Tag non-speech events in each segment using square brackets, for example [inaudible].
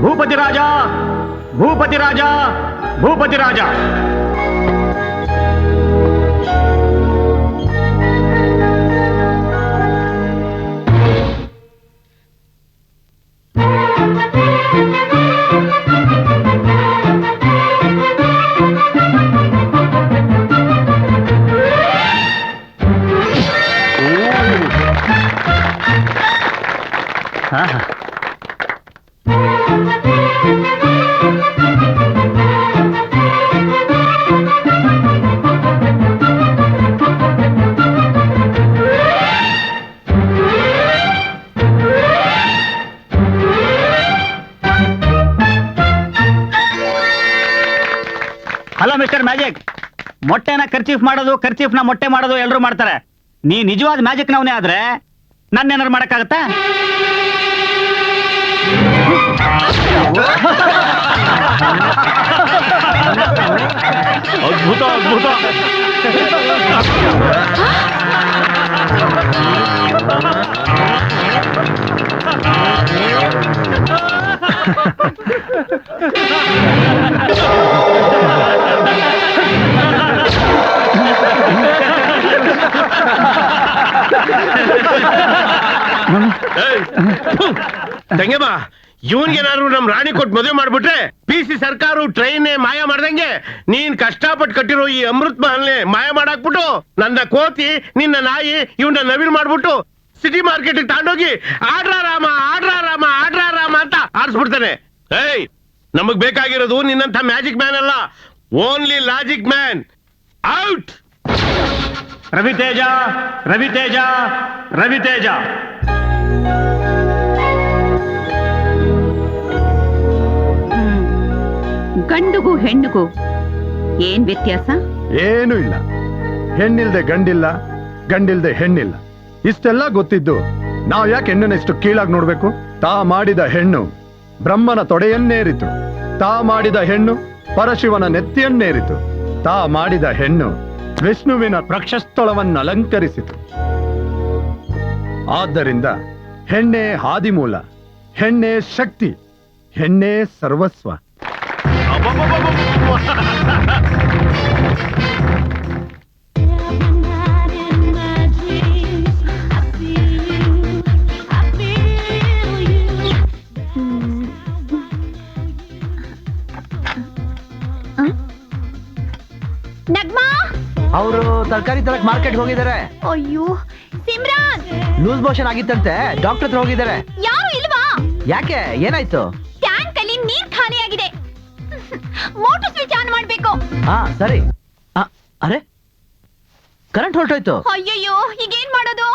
Bupati Raja, Bupati Raja, Bupati Raja. Ha ah. ha. Hello mister magic ಮೊಟ್ಟೆನ kerchief ಮಾಡೋದು ಕರ್ಚೀಫ್ನ ಮೊಟ್ಟೆ ಮಾಡೋದು ಎಲ್ಲರೂ ಮಾಡ್ತಾರೆ. ನೀ ನಿಜವಾದ ಮ್ಯಾಜಿಕ್ ನವನೇ ಆದ್ರೆ ನನ್ನ ನನ್ನೇನಾರು ಮಾಡಕ್ಕಾಗತ್ತಾ? ಅದ್ಭುತ ಅದ್ಭುತ. [laughs] ತಂಗಮ್ಮ ಇವನ್ಗೇನಾದ್ರು ನಮ್ ರಾಣಿ ಕೊಟ್ಟು ಮದುವೆ ಮಾಡ್ಬಿಟ್ರೆ ಪಿ ಸಿ ಸರ್ಕಾರ ಟ್ರೈನ್ ಮಾಯ ಮಾಡ್ದಂಗೆ ನೀನ್ ಕಷ್ಟಪಟ್ಟು ಕಟ್ಟಿರೋ ಈ ಅಮೃತ್ ಮಹಲ್ನೆ ಮಾಯ ಮಾಡಾಕ್ಬಿಟ್ಟು ನನ್ನ ಕೋತಿ, ನಿನ್ನ ನಾಯಿ ಇವನ್ನ ನವಿಲ್ ಮಾಡ್ಬಿಟ್ಟು ಸಿಟಿ ಮಾರ್ಕೆಟ್ ತಾಂಡೋಗಿ ಆಡ್ರ ರಾಮ ಆಡ್ರ ರಾಮ ಆಡ್ರ ರಾಮ ಅಂತ ಆಡ್ಸ್ಬಿಡ್ತಾನೆ. ಏಯ್, ನಮಗ್ ಬೇಕಾಗಿರೋದು ನಿನ್ನಂತ ಮ್ಯಾಜಿಕ್ ಮ್ಯಾನ್ ಅಲ್ಲ only logic man out Ravi Teja Ravi Teja Ravi Teja. ಗಂಡುಗೂ ಹೆಣ್ಣಿಗೂ ಏನ್ ವ್ಯತ್ಯಾಸ? ಏನೂ ಇಲ್ಲ. ಹೆಣ್ಣಿಲ್ದೆ ಗಂಡಿಲ್ಲ, ಗಂಡಿಲ್ದೆ ಹೆಣ್ಣಿಲ್ಲ. ಇಷ್ಟೆಲ್ಲ ಗೊತ್ತಿದ್ದು ನಾವ್ ಯಾಕೆ ಹೆಣ್ಣನ್ನ ಇಷ್ಟು ಕೀಳಾಗಿ ನೋಡ್ಬೇಕು? ತಾ ಮಾಡಿದ ಹೆಣ್ಣು ಬ್ರಹ್ಮನ ತೊಡೆಯನ್ನೇರಿತು. ತಾ ಮಾಡಿದ ಹೆಣ್ಣು ಪರಶಿವನ ನೆತ್ತಿಯನ್ನೇರಿತು. ತಾ ಮಾಡಿದ ಹೆಣ್ಣು ವಿಷ್ಣುವಿನ ಪ್ರಕ್ಷಸ್ಥಳವನ್ನು ಅಲಂಕರಿಸಿತು ಆದ್ದರಿಂದ ಹೆಣ್ಣೆ ಹಾದಿಮೂಲ ಹೆಣ್ಣೆ ಶಕ್ತಿ ಹೆಣ್ಣೆ ಸರ್ವಸ್ವ. ನಗ್ಮಾ? ಅವರು ತರಕಾರಿ ತರಕ್ ಮಾರ್ಕೆಟ್ ಹೋಗಿದ್ದಾರೆ. ಅಯ್ಯೋ ಸಿಮ್ರಾನ್! ಲೂಸ್ ಮೋಷನ್ ಆಗಿತ್ತಂತೆ ಡಾಕ್ಟರ್ ಹತ್ರ ಹೋಗಿದ್ದಾರೆ. ಯಾರು ಇಲ್ವಾ? ಯಾಕೆ ಏನಾಯ್ತು? ಟ್ಯಾಂಕ್ ಅಲ್ಲಿ ನೀರ್ ಖಾಲಿಯಾಗಿದೆ. ಮೋಟರ್ ಸ್ವಿಚ್ ಆನ್ ಮಾಡ್ಬೇಕು. ಹಾ ಸರಿ. ಆ, ಅರೆ ಕರೆಂಟ್ ಹೊರಟೋಯ್ತು. ಅಯ್ಯಯ್ಯೋ ಈಗ ಏನ್ ಮಾಡೋದು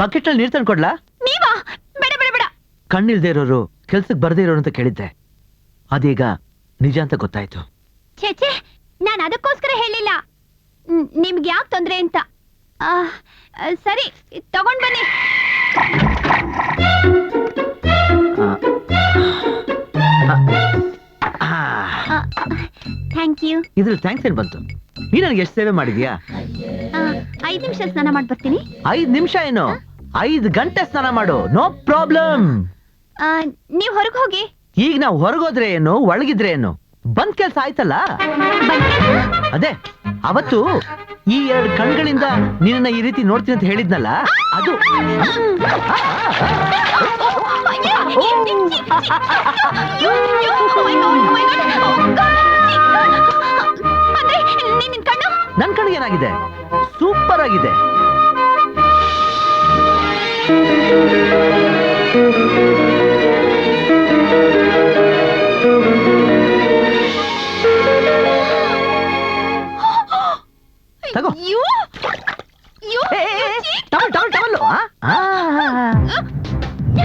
ಬಕೆಟ್ನಲ್ಲಿ ನೀರ್ ತಂದ್ಕೊಡ್ಲಾ? ನೀವಾ? ಬೇಡ ಬೇಡ ಬೇಡ. ಕಣ್ಣಿಲ್ದೇ ಇರೋರು ಕೆಲ್ಸಕ್ಕೆ ಬರ್ದೇ ಇರೋರು ಅಂತ ಕೇಳಿದ್ದೆ. ಅದೀಗ ನಿಜ ಅಂತ ಗೊತ್ತಾಯ್ತು. ಛೇ ಛೇ ನಾನು ಅದಕ್ಕೋಸ್ಕರ ಹೇಳಿಲ್ಲ. ನಿಮ್ಗೆ ಯಾಕೆ ತೊಂದ್ರೆ ಅಂತ? ಸರಿ ತಗೊಂಡ್ ಬನ್ನಿ. ಥ್ಯಾಂಕ್ ಯು ಇದ್ರ ಥ್ಯಾಂಕ್ಸ್ ಏನ್ ಬಂತು? ನೀ ನನಗೆ ಎಷ್ಟು ಸೇವೆ ಮಾಡಿದ್ಯಾ? ಐದು ನಿಮಿಷ ಸ್ನಾನ ಮಾಡಿ ಬರ್ತೀನಿ. ಐದ್ ನಿಮಿಷ ಏನು? ಐದು ಗಂಟೆ ಸ್ನಾನ ಮಾಡು. ನೋ ಪ್ರಾಬ್ಲಮ್ ಆ, ನೀವ್ ಹೊರಗೆ ಹೋಗಿ. ಈಗ ನಾವು ಹೊರಗೋದ್ರೆ ಏನು ಒಳಗಿದ್ರೆ ಏನು? ಬಂದ್ ಕೆಲ್ಸ ಆಯ್ತಲ್ಲ? ಅದೇ ಅವತ್ತು ಈ ಎರಡು ಕಣ್ಗಳಿಂದ ನಿನ್ನ ಈ ರೀತಿ ನೋಡ್ತೀನಿ ಅಂತ ಹೇಳಿದ್ನಲ್ಲ, ಅದು. ನನ್ ಕಣ್ಣಿಗೆ ಏನಾಗಿದೆ? ಸೂಪರ್ ಆಗಿದೆ.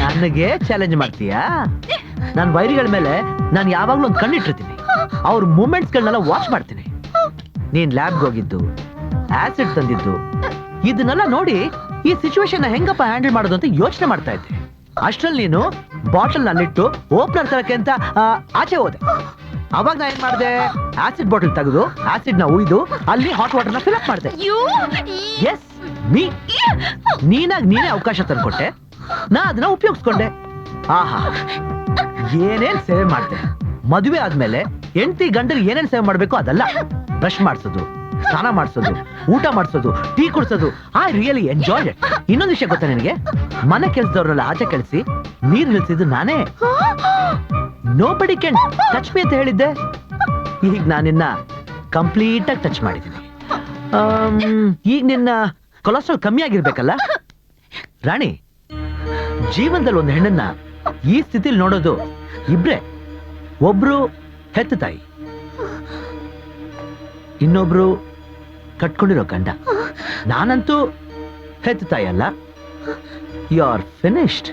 ನನಗೆ ಚಾಲೆಂಜ್ ಮಾಡ್ತೀಯಾ? ನಾನು ವೈರಿಗಳ ಮೇಲೆ ನಾನು ಯಾವಾಗ್ಲೂ ಒಂದು ಕಣ್ಣಿಟ್ಟಿರ್ತೀನಿ. ಅವ್ರ ಮೂಮೆಂಟ್ಸ್ಗಳನ್ನೆಲ್ಲ ವಾಚ್ ಮಾಡ್ತೀನಿ. ನೀನ್ ಲ್ಯಾಬ್ಗೆ ಹೋಗಿದ್ದು ಆಸಿಡ್ ತಂದಿದ್ದು ಇದನ್ನೆಲ್ಲ ನೋಡಿ ಈ ಸಿಚುವೇಶನ್ ಹೆಂಗಪ್ಪ ಹ್ಯಾಂಡಲ್ ಮಾಡೋದು ಅಂತ ಯೋಚನೆ ಮಾಡ್ತಾ ಇದ್ದೆ. ಅಷ್ಟ್ರಲ್ಲಿ ನೀನು ಬಾಟಲ್ ನಲ್ಲಿಟ್ಟು ಓಪನರ್ ತರಕ್ಕೆ ಅಂತ ಆ, ಆಚೆ ಹೋದೆ. ಅವಾಗ ನಾ ಏನ್ ಮಾಡಿದೆ? ಆಸಿಡ್ ಬಾಟಲ್ ತೆಗೆದು ಆಸಿಡ್ನ ಉಯ್ದು ಅಲ್ಲಿ ಹಾಟ್ ವಾಟರ್ನ ಫಿಲ್ ಮಾಡಿದೆ. ಅಯ್ಯೋ! ಎಸ್ ನೀ ನೀನಾಗ್ ನೀನೇ ಅವಕಾಶ ತಂದ್ಕೊಟ್ಟೆ. ನಾ ಅದನ್ನ ಉಪಯೋಗಿಸ್ಕೊಂಡೆ. ಆಹಾ. ಏನೇನ್ ಸೇವೆ ಮಾಡ್ದೆ? ಮದುವೆ ಆದ್ಮೇಲೆ ಹೆಂಡತಿ ಗಂಡರಿಗೆ ಏನೇನ್ ಸೇವೆ ಮಾಡ್ಬೇಕು ಅದಲ್ಲ. ಬ್ರಷ್ ಮಾಡಿಸೋದು ಸ್ನಾನ ಮಾಡಿಸೋದು ಊಟ ಮಾಡಿಸೋದು ಟೀ ಕುಡ್ಸೋದು ಐ ರಿಯಲಿ ಎಂಜಾಯ್ ಇಟ್ ಇನ್ನೊಂದು ವಿಷಯ ಗೊತ್ತಾ ನಿನಗೆ? ಮನೆ ಕೆಲಸದವ್ರನ್ನೆಲ್ಲ ಆಚೆ ಕಳಿಸಿ ನೀರು ನಿಲ್ಸಿದ್ದು ನಾನೇ. ನೋ ಬಡಿ ಕ್ಯಾನ್ ಟಚ್ ಮಿ ಅಂತ ಹೇಳಿದ್ದೆ. ಈಗ ನಾನಿನ್ನ ಕಂಪ್ಲೀಟ್ ಆಗಿ ಟಚ್ ಮಾಡಿದ್ದೀನಿ. ಆಮ್, ಈಗ ನಿನ್ನ ಕೊಲೆಸ್ಟ್ರಾಲ್ ಕಮ್ಮಿ ಆಗಿರ್ಬೇಕಲ್ಲ ರಾಣಿ, ಜೀವನದಲ್ಲಿ ಒಂದು ಹೆಣ್ಣನ್ನ ಈ ಸ್ಥಿತಿಲಿ ನೋಡೋದು ಇಬ್ರೇ. ಒಬ್ರು ಹೆತ್ತ ತಾಯಿ, ಇನ್ನೊಬ್ರು ಕಟ್ಕೊಂಡಿರೋ ಗಂಡ. ನಾನಂತೂ ಹೆತ್ತ ತಾಯಿ ಅಲ್ಲ. You are finished